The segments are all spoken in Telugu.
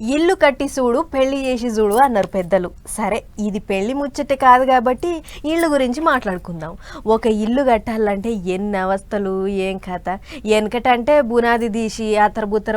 ఇల్లు కట్టి చూడు పెళ్ళి చేసి చూడు అన్నారు పెద్దలు. సరే ఇది పెళ్ళి ముచ్చటే కాదు కాబట్టి ఇల్లు గురించి మాట్లాడుకుందాం. ఒక ఇల్లు కట్టాలంటే ఎన్ని అవస్థలు ఏం కథ? వెనకటంటే బునాది తీసి అతర బుత్తర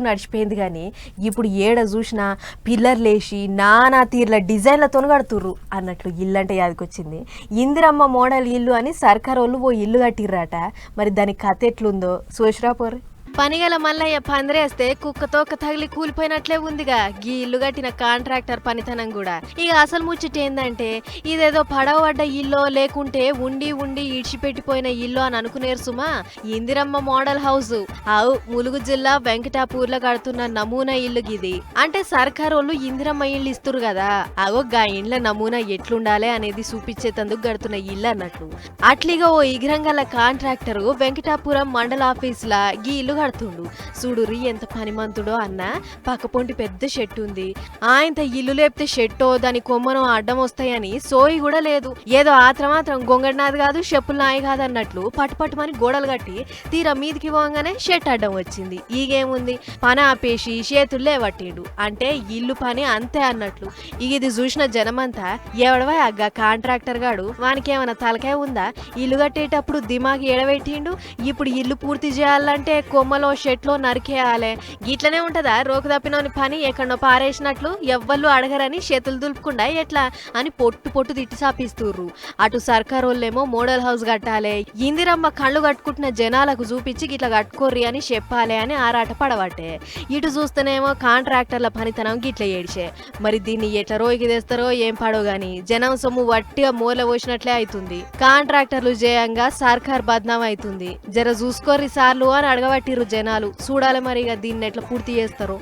నడిచిపోయింది కానీ ఇప్పుడు ఏడ చూసినా పిల్లర్లేసి నానా తీర్ల డిజైన్లతో కడుతుర్రు అన్నట్లు ఇల్లు అంటే యాదకొచ్చింది. ఇందిరమ్మ మోడల్ ఇల్లు అని సర్కార్ వాళ్ళు ఓ ఇల్లు కట్టిర్రట. మరి దాని కథ ఎట్లుందో? చూసిరా పోరు. పనిగల మల్లయ్య పందిరేస్తే కుక్కతోక తగిలి కూలిపోయినట్లే ఉందిగా. గీ ఇల్లు కట్టిన కాంట్రాక్టర్ పనితనం కూడా. ఇక అసలు ముచ్చట ఏందంటే ఇదేదో పడవబడ్డ ఇల్లు లేకుంటే ఉండి ఉండి ఇడిచిపెట్టిపోయిన ఇల్లు అని అనుకునేరు సుమా? ఇందిరమ్మ మోడల్ హౌస్ ఆవు ములుగు జిల్లా వెంకటాపూర్లో కడుతున్న నమూనా ఇల్లు గిది. అంటే సర్కార్ వాళ్ళు ఇందిరమ్మ ఇల్లు ఇస్తురు కదా అగో గా ఇండ్ల నమూనా ఎట్లుండాలి అనేది చూపించేతందుకు కడుతున్న ఇల్లు అన్నట్లు అట్లీగా ఓ ఇగ్రంగల కాంట్రాక్టర్ వెంకటాపురం మండల ఆఫీస్ లా గీ ఇల్లు కడుతుండు చూడురి ఎంత పనిమంతుడో అన్న పక్కపొంటి పెద్ద షెట్ ఉంది ఆయంత ఇల్లు లేపితే షెట్టో దాని కొమ్మనో అడ్డం వస్తాయని సోయి కూడా లేదు. ఏదో ఆత్రమాత్రం గొంగడినాది కాదు చెప్పులు నాయి కాదు అన్నట్లు పట్టు పట్టుమని గోడలు కట్టి తీరా మీదికి పోగానే షెట్ అడ్డం వచ్చింది. ఈగేముంది? పని ఆపేసి చేతుల్లే పట్టిండు అంటే ఇల్లు పని అంతే అన్నట్లు. ఇక ఇది చూసిన జనమంతా ఎవడవా అగ్గ కాంట్రాక్టర్ గాడు? వానికేమైనా తలకాయ ఉందా? ఇల్లు కట్టేటప్పుడు దిమాగ్ ఎడబెట్టిండు ఇప్పుడు ఇల్లు పూర్తి చేయాలంటే కొమ్మలో షెట్లో నరికేయాలి. గిట్లనే ఉంటదా? రోకు తప్పినోని పని ఎక్కడో పారేసినట్లు ఎవ్వళ్ళు అడగరని చేతులు దులుపుకుండా ఎట్లా అని పొట్టు పొట్టు తిట్టి సాపిస్తుర్రు అటు సర్కార్ వాళ్ళేమో మోడల్ హౌస్ కట్టాలి. ఇందిరమ్మ కళ్ళు కట్టుకుంటున్న జనాలకు చూపించి గిట్లా కట్టుకోర్రి అని చెప్పాలి అని ఆరాట పడబట్టే ఇటు చూస్తేనేమో కాంట్రాక్టర్ల పనితనం గిట్ల ఏడిచే. మరి దీన్ని ఎట్లా రోయికి తెస్తారో ఏం పడో గాని జనం సొమ్ము వట్టిగా మూల పోసినట్లే అవుతుంది కాంట్రాక్టర్లు జయంగా సర్కార్ బద్నాం అవుతుంది జర చూసుకోర్రి సార్లు అని అడగబట్టి జనాలు చూడాలి మరి ఇక దీన్ని ఎట్లా పూర్తి చేస్తారో.